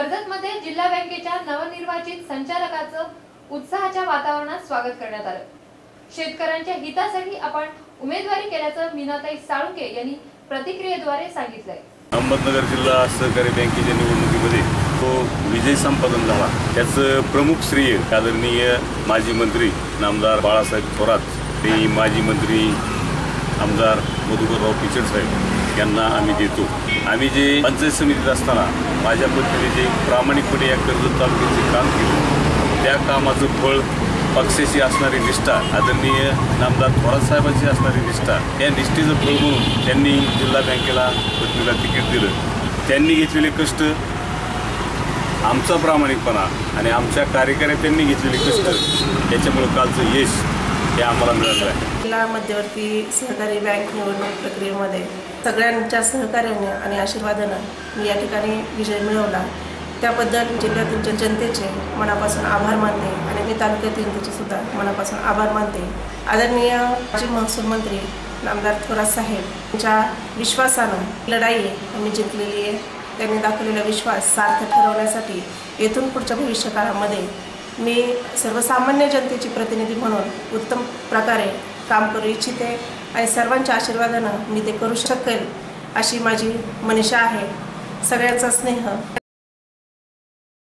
कर्जतमध्ये जिल्हा बँकेच्या नवनिर्वाचित संचालकाचं उत्साहाच्या वातावरणात स्वागत करण्यात आलं. शेतकऱ्यांच्या हितासाठी आपण उमेदवारी केल्याचं मीनाताई साळुंके यांनी प्रतिक्रियेद्वारे सांगितलंय. अहमदनगर जिल्हा सहकारी बँकेच्या निवडणुकीमध्ये तो विजय संपादन झाला. त्याचं प्रमुख श्रेय आदरणीय माजी मंत्री नामदार बाळासाहेब थोरात ते माजी मंत्री आमदार मधुकरराव पिचड साहेब. यांना आम्ही देतो. आम्ही जे पंचायत समितीत असताना माझ्या पत्नीने जे प्रामाणिकपणे या कर्जत तालुक्याचे काम केलं त्या कामाचं फळ पक्षाची असणारी निष्ठा आदरणीय नामदार थोरात साहेबांची असणारी निष्ठा या निष्ठेचं फळ म्हणून त्यांनी जिल्हा बँकेला पत्नीला तिकीट दिलं. त्यांनी घेतलेले कष्ट आमचा प्रामाणिकपणा आणि आमच्या कार्यकर्त्यांनी घेतलेले कष्ट याच्यामुळं कालचं यश हे आम्हाला मिळालं आहे. जिल्हा मध्यवर्ती सहकारी बँक निवडणूक प्रक्रियेमध्ये सगळ्यांच्या सहकार्याने आणि आशीर्वादानं मी या ठिकाणी विजय मिळवला. त्याबद्दल जिल्ह्यातील जनतेचे मनापासून आभार मानते आणि मी तालुक्यातील जनतेचे सुद्धा मनापासून आभार मानते. आदरणीय माजी महसूल मंत्री नामदार थोरात साहेब यांच्या विश्वासानं लढाई आम्ही जिंकलेली आहे. त्यांनी दाखवलेला विश्वास सार्थ ठरवण्यासाठी येथून पुढच्या भविष्यकाळामध्ये मी सर्वसामान्य जनतेची प्रतिनिधी म्हणून उत्तम प्रकारे काम करू इच्छिते आणि सर्वांच्या आशीर्वादानं मी ते करू शकेल अशी माझी मनीषा आहे. सगळ्यांचा स्नेह